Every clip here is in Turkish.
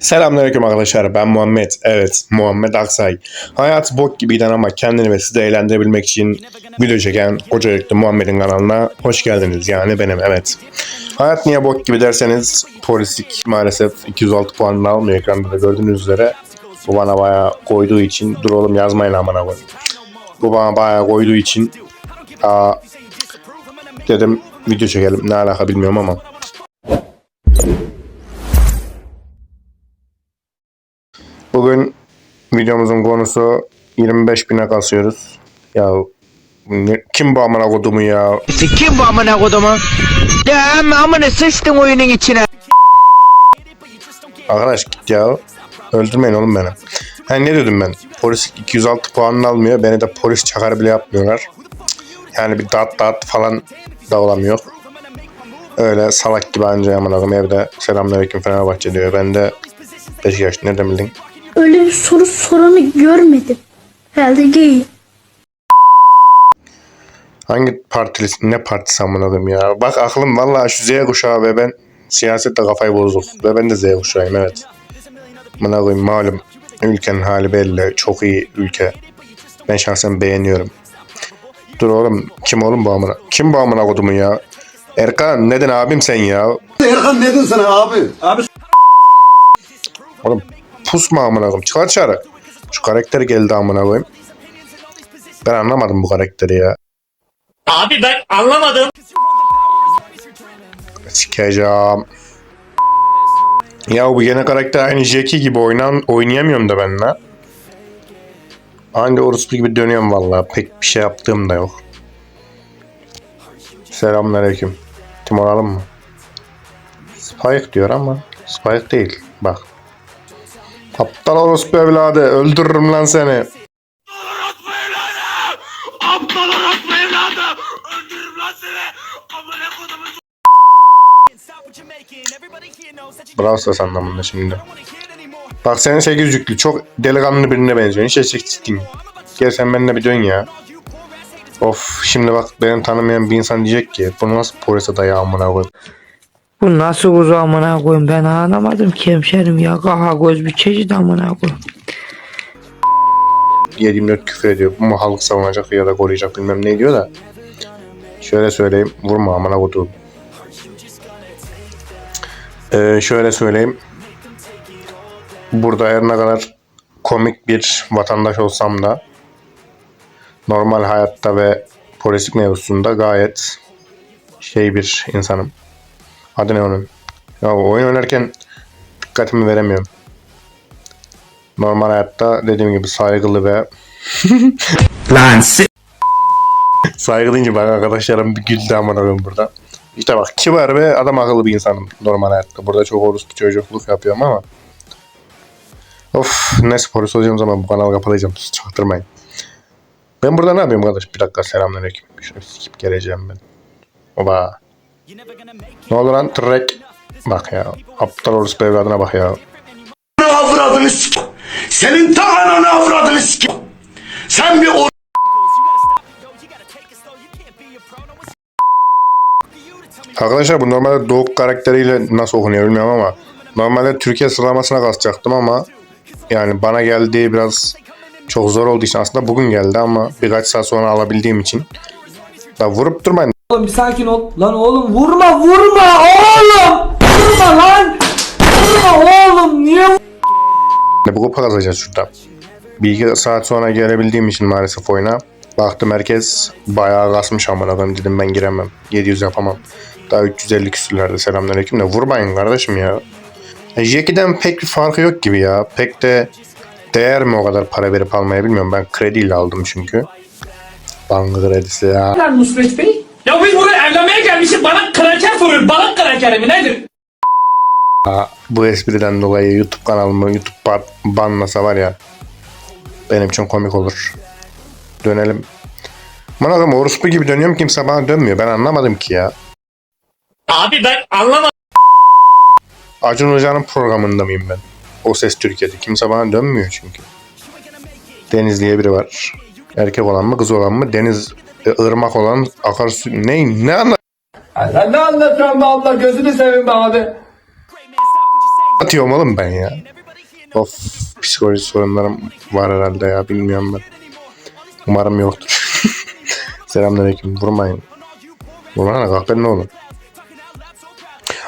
Selamünaleyküm arkadaşlar ben Muhammed. Evet Muhammed Aksay. Hayat bok gibiyden ama kendini ve sizi eğlendirebilmek için video çeken koca Muhammed'in kanalına hoş geldiniz. Yani benim evet. Hayat niye bok gibi derseniz polislik maalesef 206 puanını almıyor ekranda da gördüğünüz üzere. Bu bana bayağı koyduğu için dur oğlum yazmayın amına koyayım. Bu bana bayağı koyduğu için aa, dedim video çekelim ne alaka bilmiyorum ama. Videomuzun konusu 25 bine kasıyoruz. Ya kim bu amına kodumu ya? Kim bu amına kodumu? Ya ama amına sıçtın oyunun içine. Arkadaş git ya. Öldürmeyin oğlum beni. Ha ne dedim ben? Polis 206 puanını almıyor. Beni de polis çakar bile yapmıyorlar. Yani bir dağıt dağıt falan da olamıyor. Öyle salak gibi anca amına evde selamünaleyküm Fenerbahçe diyor. Ben de Beşiktaş nereden bildin? Öyle bir soru soranı görmedim. Herhalde gay. Hangi partili ne partisi amına koyayım ya? Bak aklım vallahi şu Z kuşağı ve ben siyasette kafayı bozduk. Ve ben de Z kuşağıyım evet. Amına koyayım malum ülkenin hali belli. Çok iyi ülke. Ben şahsen beğeniyorum. Dur oğlum kim oğlum bu amına? Kim bu amına kodumun ya? Erkan neden abim sen ya? Erkan dedin sana abi. Abi Oğlum pusma amına koyayım. Çıkar dışarı. Şu karakter geldi amına koyayım. Ben anlamadım bu karakteri ya. Abi ben anlamadım. Sikeceğim. Ya bu yeni karakter aynı Jackie gibi oynan oynayamıyorum da ben la. Aynı orospu gibi dönüyorum vallahi. Pek bir şey yaptığım da yok. Selamünaleyküm. Timur alalım mı? Spike diyor ama Spike değil. Bak. Aptal orospu evladı. Öldürürüm lan seni. Aptal orospu evladı. Öldürürüm lan seni. Amına kodumu Bravo Stars anlamında şimdi. Bak senin 8 yüklü çok delikanlı birine benziyorsun. Hiç eksiktin. Gel sen benimle bir dön ya. Of şimdi bak beni tanımayan bir insan diyecek ki bu nasıl polis adayı amına koyayım. Bu nasıl kuzu amına koyayım ben anlamadım ki hemşerim ya. Kaha göz bir çeşit amına koyayım. 724 küfür ediyor. Mu halk savunacak ya da koruyacak bilmem ne diyor da. Şöyle söyleyeyim. Vurma amına koyduğum. Ee, şöyle söyleyeyim. Burada her ne kadar komik bir vatandaş olsam da normal hayatta ve polislik mevzusunda gayet şey bir insanım. Adı ne onun? Ya oyun oynarken dikkatimi veremiyorum. Normal hayatta dediğim gibi saygılı ve Lan saygı deyince bak arkadaşlarım bir güldü amına koyayım burada. İşte bak kibar ve adam akıllı bir insanım normal hayatta. Burada çok orospu çocukluk yapıyorum ama. Of neyse polis olacağım zaman bu kanalı kapatacağım. Çaktırmayın. Ben burada ne yapıyorum kardeş? Bir dakika selamünaleyküm. Şöyle sikip geleceğim ben. Oba. Ne olur lan trek. Bak ya. Aptal orospu evladına bak ya. avradını sik. Senin ta ananı avradını sik. Sen bir o Arkadaşlar bu normalde Doğuk karakteriyle nasıl okunuyor bilmiyorum ama normalde Türkiye sıralamasına kasacaktım ama yani bana geldiği biraz çok zor olduğu için aslında bugün geldi ama birkaç saat sonra alabildiğim için da vurup durmayın. Oğlum bir sakin ol. Lan oğlum vurma vurma oğlum. Vurma lan. Vurma oğlum niye Bu kupa kazacağız şurada. Bir iki saat sonra gelebildiğim için maalesef oyuna baktım herkes bayağı kasmış amına koyayım dedim ben giremem. 700 yapamam. Daha 350 küsürlerde selamünaleyküm de vurmayın kardeşim ya. E, Jackie'den pek bir farkı yok gibi ya. Pek de değer mi o kadar para verip almaya bilmiyorum. Ben krediyle aldım çünkü. Banka kredisi ya. Nusret Bey? Ya biz buraya evlenmeye gelmişiz. Bana kraker soruyor. Balık krakeri mi nedir? Bu espriden dolayı YouTube kanalımı YouTube ban banlasa var ya benim için komik olur. Dönelim. Bana adam orospu gibi dönüyorum kimse bana dönmüyor. Ben anlamadım ki ya. Abi ben anlamadım. Acun Hoca'nın programında mıyım ben? O Ses Türkiye'de. Kimse bana dönmüyor çünkü. Deniz diye biri var. Erkek olan mı kız olan mı? Deniz ırmak olan akarsu ne ne anla Sen ne anlatıyorsun be abla gözünü seveyim be abi. atıyorum oğlum ben ya. Of psikoloji sorunlarım var herhalde ya bilmiyorum ben. Umarım yoktur. Selamünaleyküm vurmayın. Vurmayın kahperin oğlum.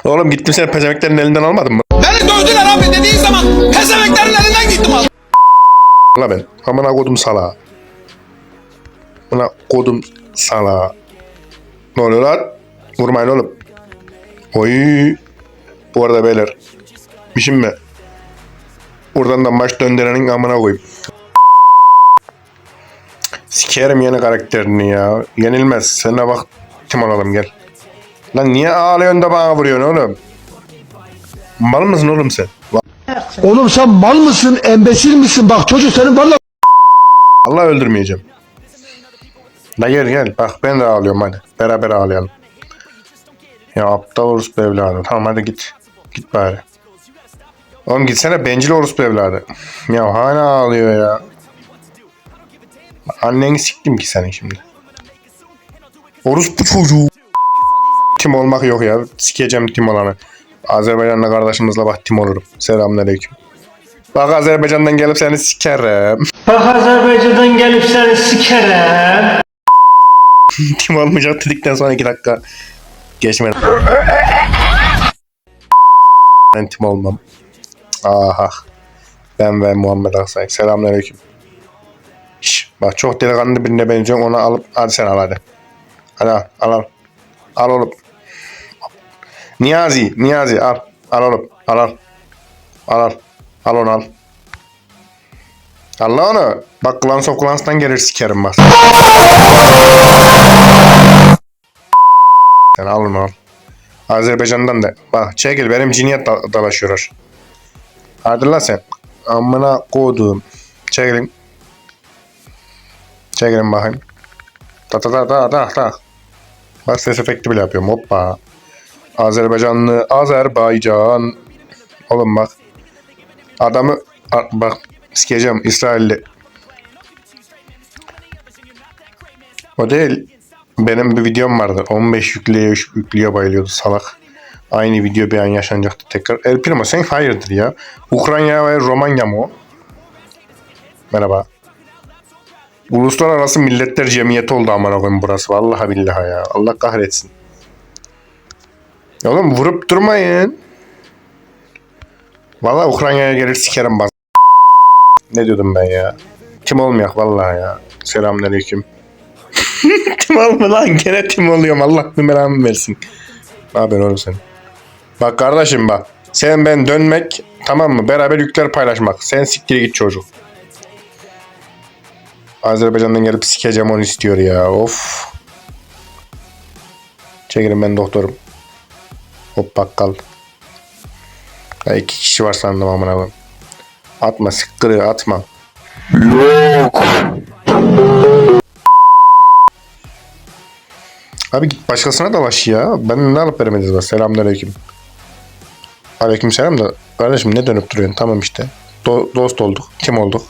Oğlum gittim sen pezemeklerin elinden almadın mı? Beni dövdüler abi dediğin zaman pezemeklerin elinden gittim abi. La ben. Amına kodum sala. Amına kodum sala. Ne oluyor lan? Vurmayın oğlum. Oy. Bu arada beyler. Mişim mi? Buradan da maç döndürenin amına koyayım. Sikerim yeni karakterini ya. Yenilmez. Sana bak tim alalım gel. Lan niye ağlıyorsun da bana vuruyorsun oğlum? Mal mısın oğlum sen? Oğlum sen mal mısın, embesil misin? Bak çocuk senin valla Allah öldürmeyeceğim. La gel gel. Bak ben de ağlıyorum hadi. Beraber ağlayalım. Ya aptal orospu evladı. Tamam hadi git. Git bari. Oğlum gitsene bencil orospu evladı. Ya hala ağlıyor ya. Anneni siktim ki senin şimdi. Orospu çocuğu. Tim olmak yok ya. Sikeceğim tim olanı. Azerbaycan'la kardeşimizle bak tim olurum. Selamünaleyküm. Bak Azerbaycan'dan gelip seni sikerim. Bak Azerbaycan'dan gelip seni sikerim. Tim olmayacak dedikten sonra iki dakika geçmedi. ben tim olmam. Aha. Ben ve Muhammed Aksoy. Selamünaleyküm. Şş, bak çok delikanlı birine benziyorsun onu alıp hadi sen al hadi. Hadi al al al. Al oğlum. Niyazi, Niyazi al. Al oğlum. Al al. Al al. Al onu al. Allah onu. Bak Clans of Clans'tan gelir sikerim bak. Sen al onu al. Azerbaycan'dan da. Bak çekil benim ciniyet da- dalaşıyorlar. Hadi lan sen. Amına koduğum. Çekilin. Çekilin bakayım. Ta ta ta ta ta ta. Bak ses efekti bile yapıyorum. Hoppa. Azerbaycanlı Azerbaycan. Oğlum bak. Adamı bak sikeceğim İsrailli. O değil. Benim bir videom vardı. 15 yükleye yükleye bayılıyordu salak. Aynı video bir an yaşanacaktı tekrar. El Primo sen hayırdır ya? Ukrayna ve Romanya mı o? Merhaba. Uluslararası Milletler Cemiyeti oldu amına koyayım burası. Vallahi billahi ya. Allah kahretsin. Oğlum vurup durmayın. Vallahi Ukrayna'ya gelir sikerim bas. Ne diyordum ben ya? Tim olmayak vallahi ya. Selamünaleyküm. tim olma lan gene tim oluyorum Allah belamı versin. Ne haber oğlum sen? Bak kardeşim bak. Sen ben dönmek tamam mı? Beraber yükler paylaşmak. Sen siktir git çocuk. Azerbaycan'dan gelip sikeceğim onu istiyor ya. Of. Çekilin ben doktorum. Hop bakkal. Ya iki kişi var sandım amına koyayım. Atma sıkkırı atma. Abi git başkasına dalaş ya. Ben ne alıp veremediniz bak. Selamünaleyküm. Aleyküm selam da kardeşim ne dönüp duruyorsun? Tamam işte. Do- dost olduk. Kim olduk?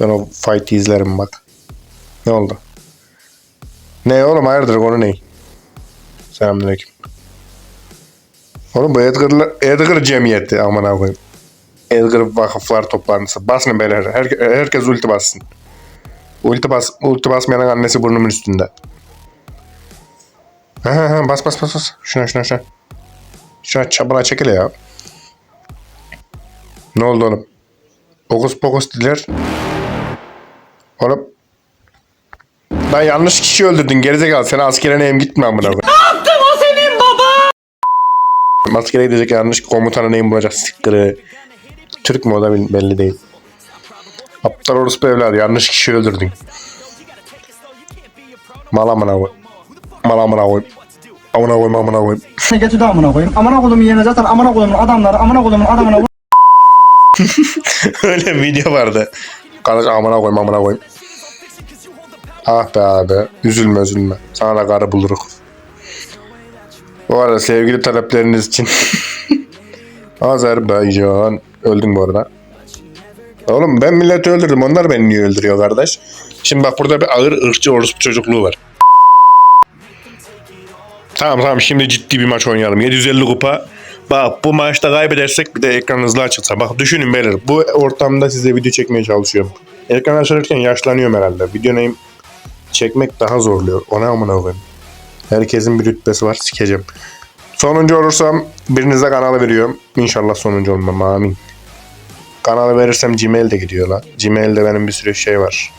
Ben o fight'i izlerim bak. Ne oldu? Ne oğlum hayırdır konu ne? Selamünaleyküm. Oğlum bu Edgar'la Edgar cemiyeti aman koyayım. Edgar vakıflar toplantısı. Basın beyler. Her, herkes ulti bassın. Ulti bas, ulti basmayanın annesi burnumun üstünde. Ha ha ha bas bas bas bas. Şuna şuna şuna. Şuna çabına çekil ya. Ne oldu oğlum? Okus pokus diler. Oğlum. Lan yanlış kişi öldürdün gerizekalı. Sen askere neyim gitme amına koyayım. Ne yaptın o senin baba? Askere gidecek yanlış komutanı neyim bulacak siktir. Türk mü o da belli değil. Aptal orospu evladı yanlış kişi öldürdün. Mal amına koy. Mal amına koy. Amına koyayım amına koyayım. Getirdi amına koyayım. Amına koyduğum yerine zaten amına koyduğumun adamları amına koyduğumun adamına Öyle bir video vardı. Kardeş amına koyayım amına koyayım. Ah be abi. Üzülme üzülme. Sana da karı buluruk. Bu arada sevgili talepleriniz için Azerbaycan. Öldün bu arada. Oğlum ben milleti öldürdüm. Onlar beni niye öldürüyor kardeş? Şimdi bak burada bir ağır ırkçı orospu çocukluğu var. Tamam tamam şimdi ciddi bir maç oynayalım. 750 kupa Bak bu maçta kaybedersek bir de ekran hızlı açılsa. Bak düşünün beyler bu ortamda size video çekmeye çalışıyorum. Ekran açılırken yaşlanıyorum herhalde. Video neyim çekmek daha zorluyor. Ona amına koyayım. Herkesin bir rütbesi var sikeceğim. Sonuncu olursam birinize kanalı veriyorum. İnşallah sonuncu olmam amin. Kanalı verirsem Gmail de gidiyor la. Gmail'de benim bir sürü şey var.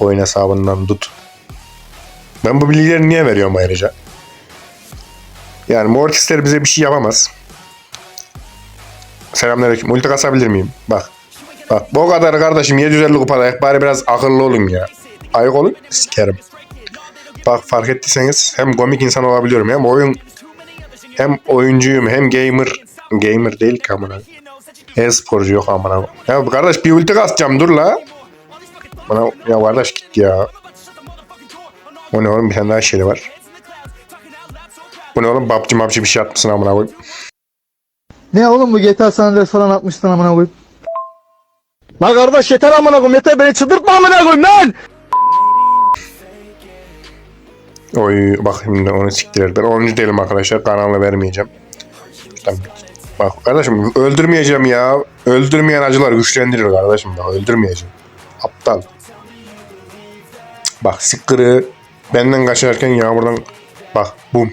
Oyun hesabından tut. Ben bu bilgileri niye veriyorum ayrıca? Yani Mortisler bize bir şey yapamaz. Selamünaleyküm. Ulti kasabilir miyim? Bak. Bak bu kadar kardeşim 750 kupada bari biraz akıllı olun ya. Ayık olun sikerim. Bak fark ettiyseniz hem komik insan olabiliyorum hem oyun hem oyuncuyum hem gamer. Gamer değil ki amına. E-sporcu yok amına. Ya kardeş bir ulti kasacağım dur la. Bana ya kardeş git ya. O ne oğlum bir tane daha şey var. Bu ne oğlum babcı mabcı bir şey atmışsın amına koyayım. Ne oğlum bu GTA San Andreas falan atmışsın amına koyayım. Lan kardeş yeter amına koyayım yeter beni çıldırtma amına koyayım lan. Oy bak şimdi onu siktiler. Ben 10. değilim arkadaşlar. Kanalı vermeyeceğim. Bak kardeşim öldürmeyeceğim ya. Öldürmeyen acılar güçlendirir kardeşim. Bak öldürmeyeceğim. Aptal. Bak sıkkırı benden kaçarken yağmurdan bak bum.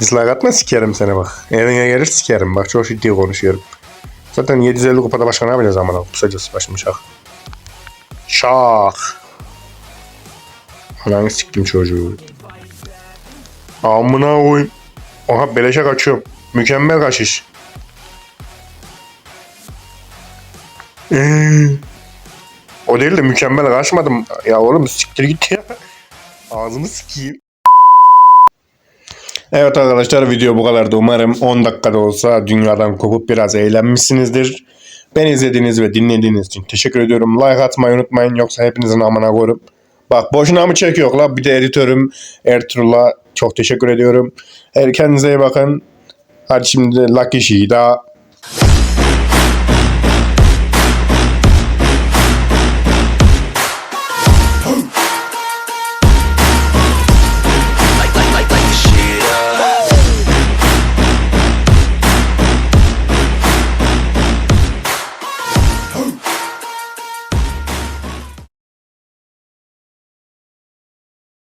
Dislike atma sikerim seni bak. Evine gelir sikerim bak çok ciddi konuşuyorum. Zaten 750 kupada başka ne yapacağız amına kısacası başım şak. Şak. Ananı siktim çocuğu. Amına koyayım. Oha beleşe kaçıyorum. Mükemmel kaçış. Ee, o değil de mükemmel kaçmadım. Ya oğlum siktir git ya. Ağzımı sikeyim. Evet arkadaşlar video bu kadardı. Umarım 10 dakikada olsa dünyadan kopup biraz eğlenmişsinizdir. Beni izlediğiniz ve dinlediğiniz için teşekkür ediyorum. Like atmayı unutmayın yoksa hepinizin amına koyarım. Bak boşuna mı çekiyor la? Bir de editörüm Ertuğrul'a çok teşekkür ediyorum. Her kendinize iyi bakın. Hadi şimdi Lucky Sheet'a